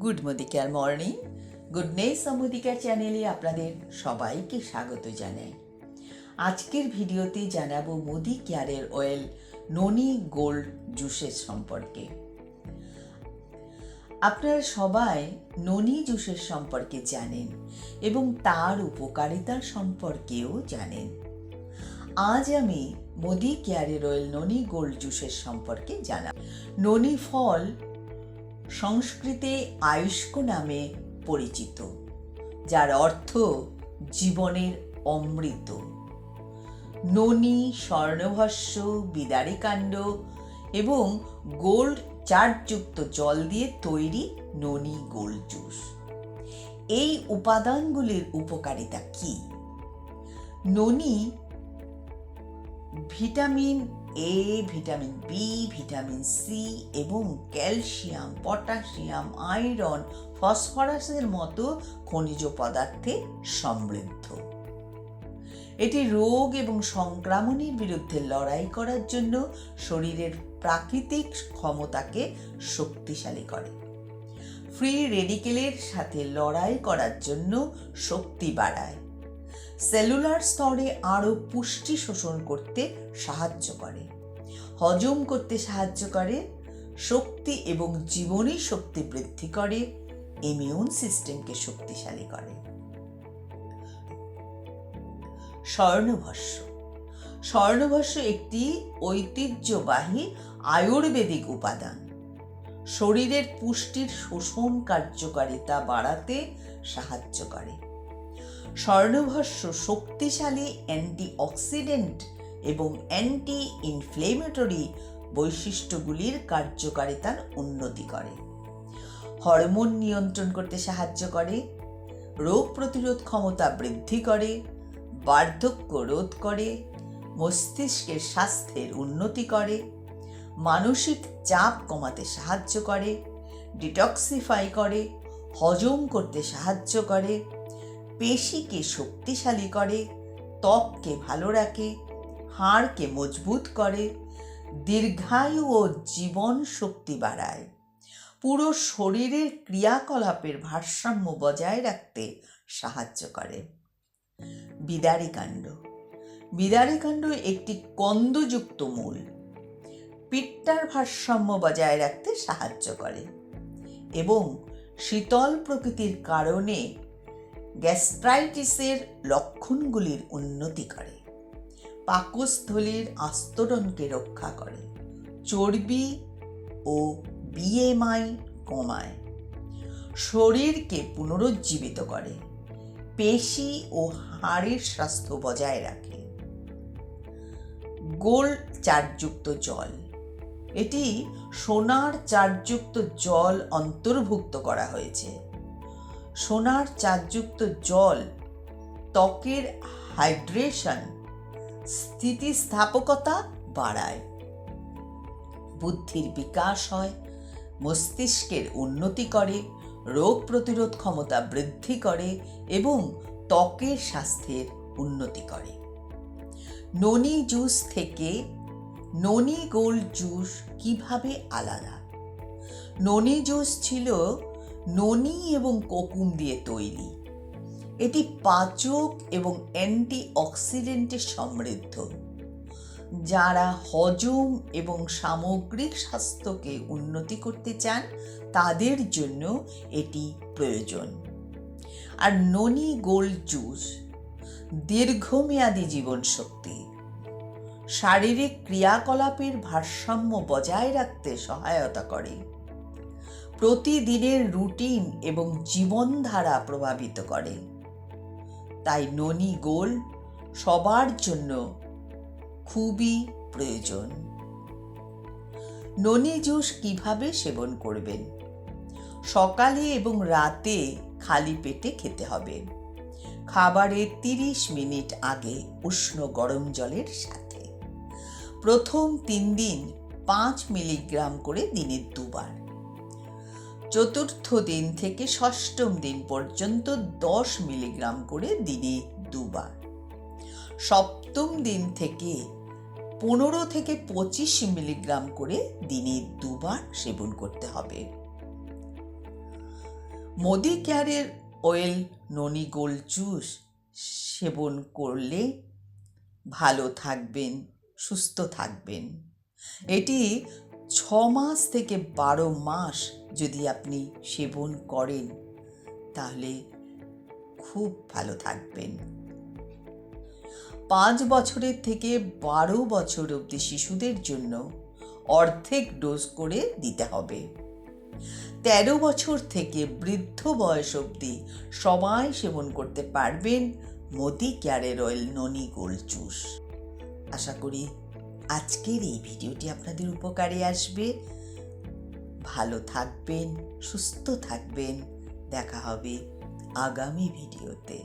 Good মোদিকার morning good goodness মোদিকার চ্যানেলে আপনাদের সবাইকে স্বাগত জানাই। আজকের ভিডিওতে জানাব মোদি কেয়ারের অয়েল ননি গোল্ড জুসের সম্পর্কে। আপনারা সবাই ননি জুসের সম্পর্কে জানেন এবং তার উপকারিতার সম্পর্কেও জানেন। আজ আমি মোদি কেয়ারের অয়েল ননি গোল্ড জুসের সম্পর্কে জানাব। ননি ফল সংস্কৃতে আয়ুষ্ক নামে পরিচিত, যার অর্থ জীবনের অমৃত। ননি, স্বর্ণভস্য, বিদারিকাণ্ড এবং গোল্ড চার্জযুক্ত জল দিয়ে তৈরি ননি গোল্ড জুস। এই উপাদানগুলির উপকারিতা কি? ননি vitamin A vitamin B vitamin C এবং ক্যালসিয়াম পটাশিয়াম আয়রন ফসফরাসের মতো খনিজ পদার্থে সমৃদ্ধ। এটি রোগ এবং সংক্রামণের বিরুদ্ধে লড়াই করার জন্য শরীরের প্রাকৃতিক ক্ষমতাকে শক্তিশালী করে। ফ্রি রেডিকেলের সাথে লড়াই করার জন্য শক্তি বাড়ায়। সেলুলার স্তরে আরও পুষ্টি শোষণ করতে সাহায্য করে। হজম করতে সাহায্য করে, শক্তি এবং জীবনী শক্তি বৃদ্ধি করে ইমিউন সিস্টেমকে শক্তিশালী করে। স্বর্ণভস্য। স্বর্ণভস্য একটি ঐতিহ্যবাহী আয়ুর্বেদিক উপাদান। শরীরের পুষ্টির শোষণ কার্যকারিতা বাড়াতে সাহায্য করে। স্বর্ণভস্য শক্তিশালী অ্যান্টিঅক্সিডেন্ট এবং অ্যান্টি ইনফ্লেমেটরি বৈশিষ্ট্যগুলির কার্যকারিতার উন্নতি করে। হরমোন নিয়ন্ত্রণ করতে সাহায্য করে, রোগ প্রতিরোধ ক্ষমতা বৃদ্ধি করে, বার্ধক্য রোধ করে, মস্তিষ্কের স্বাস্থ্যের উন্নতি করে, মানসিক চাপ কমাতে সাহায্য করে, ডিটক্সিফাই করে, হজম করতে সাহায্য করে পেশিকে শক্তিশালী করে ত্বককে ভালো রাখে হাড়কে মজবুত করে, দীর্ঘায়ু ও জীবন শক্তি বাড়ায়। পুরো শরীরের ক্রিয়াকলাপের ভারসাম্য বজায় রাখতে সাহায্য করে। বিদারিকাণ্ড। বিদারিকাণ্ড একটি কন্দযুক্ত মূল। পিত্তার ভারসাম্য বজায় রাখতে সাহায্য করে এবং শীতল প্রকৃতির কারণে গ্যাস্ট্রাইটিসের লক্ষণগুলির উন্নতি করে। পাকস্থলীর আস্তরণকে রক্ষা করে। চর্বি ও বিএমআই কমায়। শরীরকে পুনরুজ্জীবিত করে। পেশি ও হাড়ের স্বাস্থ্য বজায় রাখে। গোল্ড চারযুক্ত জল। এটি সোনার চারযুক্ত জল অন্তর্ভুক্ত করা হয়েছে। সোনার চাঁদযুক্ত জল, ত্বকের হাইড্রেশন, স্থিতিস্থাপকতা বাড়ায়। বুদ্ধির বিকাশ হয়, মস্তিষ্কের উন্নতি করে, রোগ প্রতিরোধ ক্ষমতা বৃদ্ধি করে এবং ত্বকের স্বাস্থ্যের উন্নতি করে। ননি জুস থেকে ননি গোল্ড জুস কীভাবে আলাদা? ননি জুস ছিল ননি এবং কোকুম দিয়ে তৈরি। এটি পাচক এবং অ্যান্টি অক্সিডেন্টে সমৃদ্ধ, যারা হজম এবং সামগ্রিক স্বাস্থ্যকে উন্নতি করতে চান, তাদের জন্য এটি প্রয়োজন। আর ননি গোল্ড জুস, দীর্ঘমেয়াদী জীবন শক্তি শারীরিক ক্রিয়াকলাপের ভারসাম্য বজায় রাখতে সহায়তা করে। প্রতিদিনের রুটিন এবং জীবনধারা প্রভাবিত করে। তাই ননি গোল সবার জন্য খুবই প্রয়োজন। ননি জুস কীভাবে সেবন করবেন? সকালে এবং রাতে খালি পেটে খেতে হবে। খাবারের তিরিশ মিনিট আগে উষ্ণ গরম জলের সাথে। প্রথম তিন দিন পাঁচ মিলিগ্রাম করে দিনে দুবার। চতুর্থ দিন থেকে ষষ্ঠম দিন পর্যন্ত দশ মিলিগ্রাম করে দিনে দুবার। সপ্তম দিন থেকে পনেরো থেকে পঁচিশ মিলিগ্রাম করে দিনে দুবার সেবন করতে হবে। মোদি কেয়ারের অয়েল ননি গোল্ড জুস সেবন করলে ভালো থাকবেন, সুস্থ থাকবেন। এটি ছ মাস থেকে বারো মাস যদি আপনি সেবন করেন, তাহলে খুব ভালো থাকবেন। পাঁচ বছরের থেকে বারো বছর অবধি শিশুদের জন্য অর্ধেক ডোজ করে দিতে হবে। তেরো বছর থেকে বৃদ্ধ বয়স অবধি সবাই সেবন করতে পারবেন। মোদি কেয়ারের অয়েল ননি জুস আশা করি আজকের এই ভিডিওটি আপনাদের উপকারে আসবে। ভালো থাকবেন সুস্থ থাকবেন। দেখা হবে আগামী ভিডিওতে।